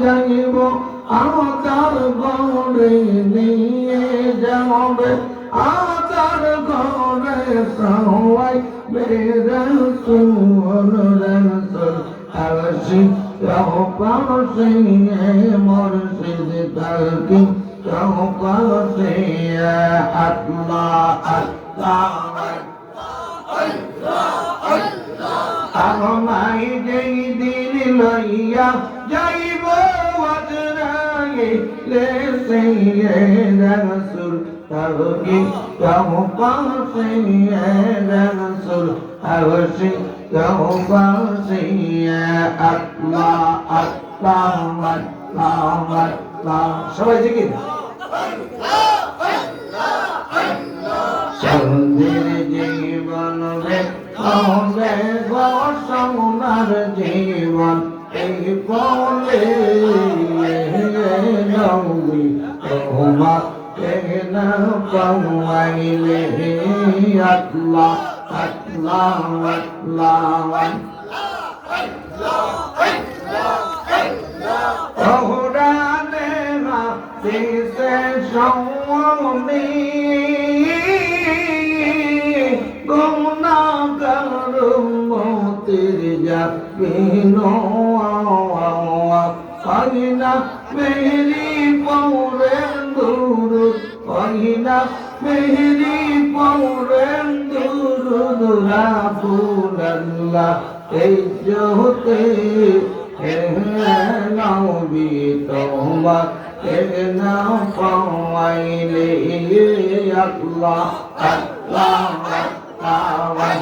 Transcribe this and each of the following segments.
যাইব আদার ঘরে নিয়ে যাবে। আদার ঘরে সবাই বেরসুল রসুল আরশি পাশে মুর্শিদ তালকি পাশে আল্লাহ আল্লাহ আমায় যেই দিন লইয়া যাইব আজরাই লে সেই রসুল তালকি পাশে রসুল আরশি পাশে আল্লাহ আল্লাহ আল্লাহ আল্লাহ সবাই জিকির। সন্ধির জীবন রে হবে সোনার জীবন এই বলে আল্লাহ আল্লাহ আল্লাহ ওহরানে হাসিসে সওয়ামি গুনা করুম মতির যাবিনো পাইনা মেরি পৌরেন দূর পাইনা মেরি পৌরেন দুরা ফুল্লাহ এই জোতে নবী তোমা না পাইলে আল্লাহ আল্লাহ আল্লাহ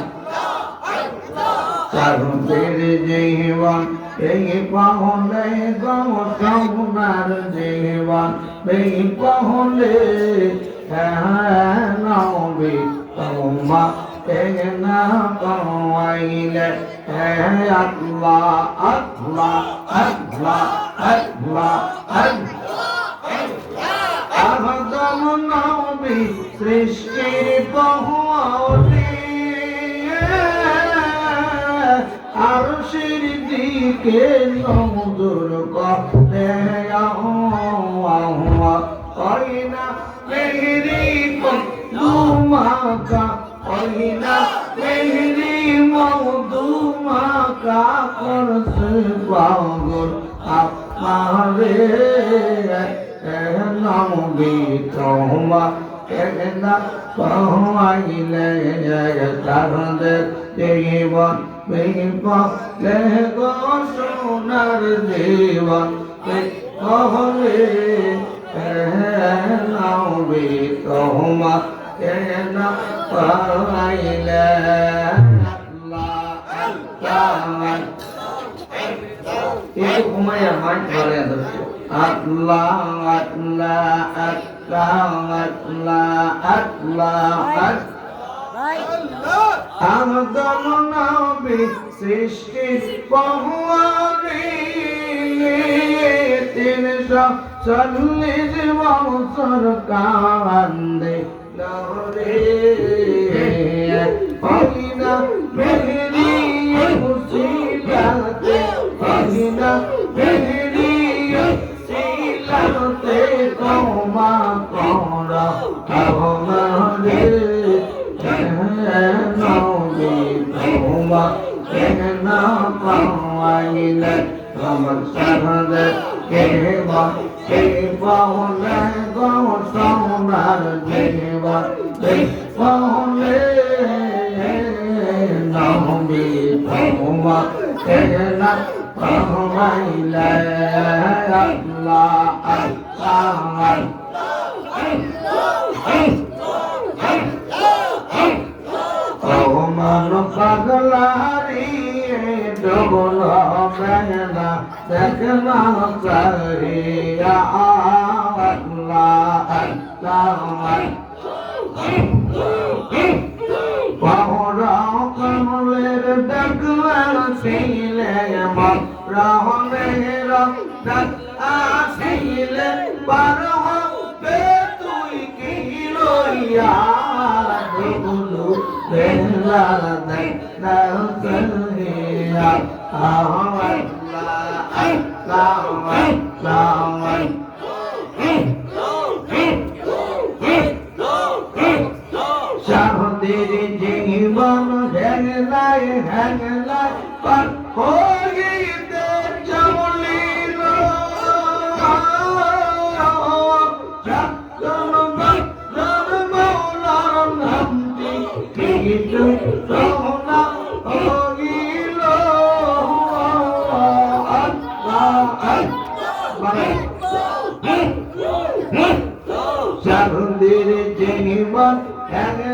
সারুদের জীবন, এই পাহলে গম সোনার জীবন, এই পাহলে নবী তোমা না পাইলে আল্লাহ আল্লাহ আল্লাহ আল্লাহ আদম নবী সৃষ্টির পহুয়ারে আরশের দিকে নজর করে কইনা মেরি মধুমাকা কইনা মেরি মধুমাকা করছে পাগল আপনারে নবী তোমা কেনা পাইলে তাহলে জীবন বিপদে গো সোনার জীবন কহলে নবী তোমা আল্লাহ আল্লাহ itu kumaya main boleh terus Allah Allah Allah Allah Allah আমদম নবী সৃষ্টি পহুয়ারি তিনশো চল্লিশ বছর কান্দে আমারে আমার সাহায্যে কেবা কে পাওলে গো সোনার দেবা কে পাওলে নবী তোমা কেনা পাওয়াইলে আল্লাহ আল্লাহ মান পাগলারি ডবল মেলা দেখনা কমলের ডাকলার ছিলে মরহমের ডাক আসিলে পার হবে তুই কি লইয়া বলু বেলা দেখা করিয়া আল্লাহ আল্লাহ আল্লাহ জীবন হ্যাংলাই হ্যাংলাই পার চলিল জম জম বঞ্জন মৌলার নামটি চাইদে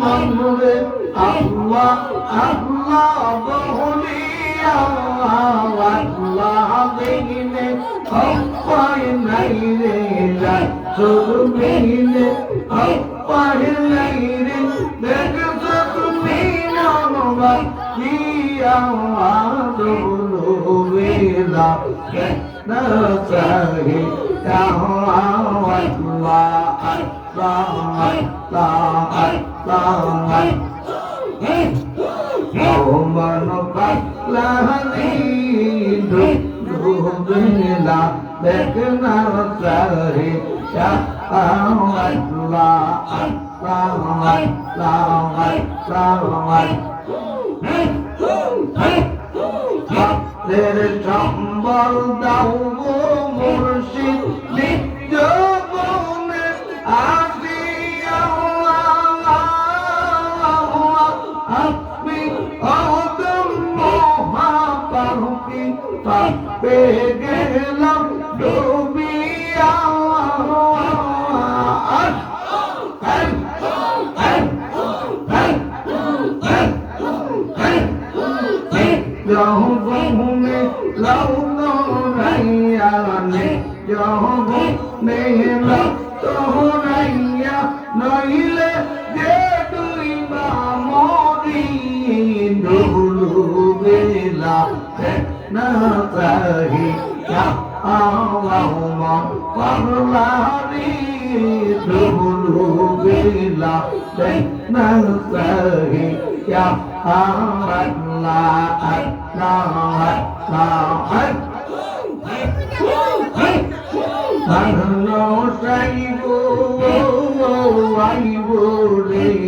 মনরে আল্লাহ আল্লাহ বহলিয়া আল্লাহ দেখিনে অপায় নাই রে রাসূল বিনে অপায় নাই রে দেখছ তুমি নামবা কিয়া আদুলু বেলা না চাহি আল্লাহ আল্লাহ আল্লাহ আল্লাহ মন পাতলানি ডুবেলা দেখনা সারে আল্লাহ আল্লাহ আল্লাহ তেরে সম্বল দাও মুর্শিদ নিত্য মনে আসিয়া আপনি অদম মহাপারুকি পাপে গেলাম ধন্য সাইব আইব রে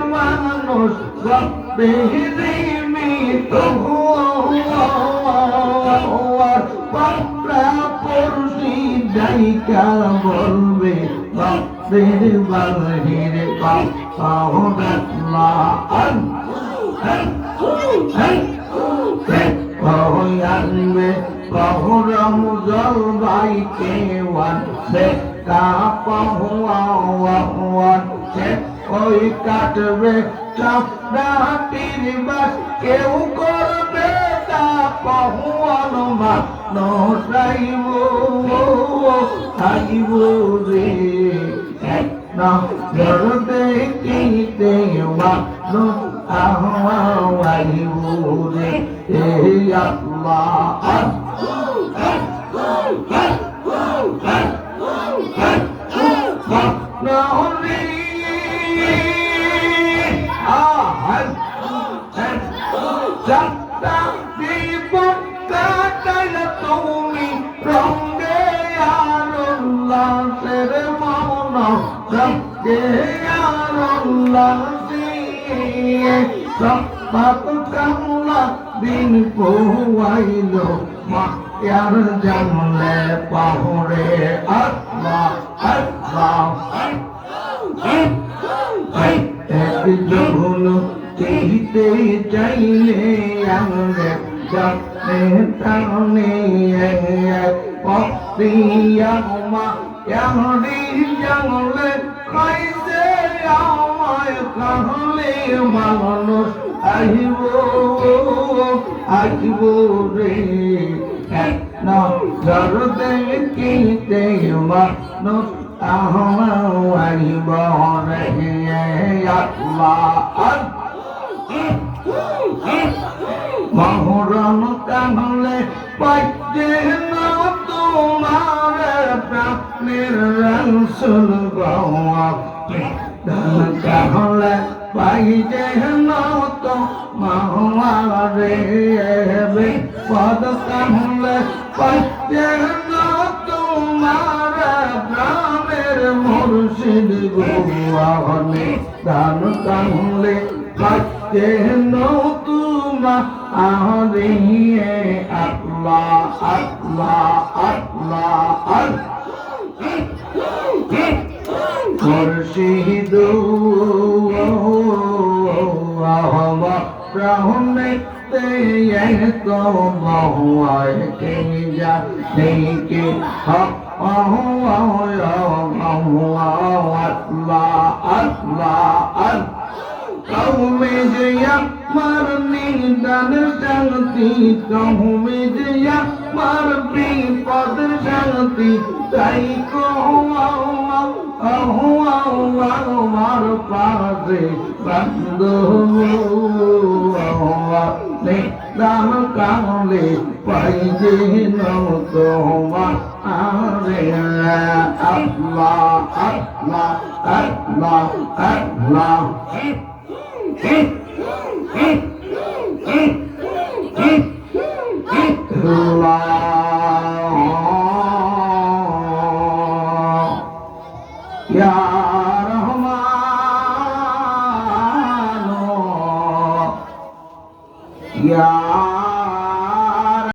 বলবে বাপের বাহির বাপা আনবে কহরম জল কেওয়ান সে কাপাহুয়ান সে ওই কাটবে চাপড়াটির বাস কেউ করবে তা পাহুয়ান মানো চাইব চাইব রে। না জড়তে কিতে মানো আহ্বাইব রে। এ সের মন রঙ্গে আল্লাহ দিয়ে দিন পোয়াইল মায়ার জানলে পাহরে আল্লাহ আল্লাহ যখন চিনতে চাইলে আমাদের যাতে টানে অপ্রিয়মা এমনি জানলে খাইতে আমায় কাহলে মানুষ আহিব আহিব রে। না জরতে কিতে মানুষ আহিব রে আল্লাহ। মহরম রংসুল কাহলে পাইতে না তো মহারে বিপদ কাহলে পাইতে না তোমার প্রাণের মুর্শিদ গোয়াহনে ধন কাহলে পাইতে না তোমা আহরিয়ে আল্লাহ আল্লাহ আল্লাহ আল্লাহ মুর্শিদ আহমা প্রাহনে তে তো মহুয়ায় কে যা নেকে হক আল্লাহ আল্লাহ আল্লাহ কৌমে যে আমার নিদান শান্তি কৌমে যে আমার বিপদ শান্তি। তাই আমার পাশে বন্ধ দান কামলে পাই যে তোমা আরে আল্লাহ আল্লাহ আল্লাহ আল্লাহ। Allah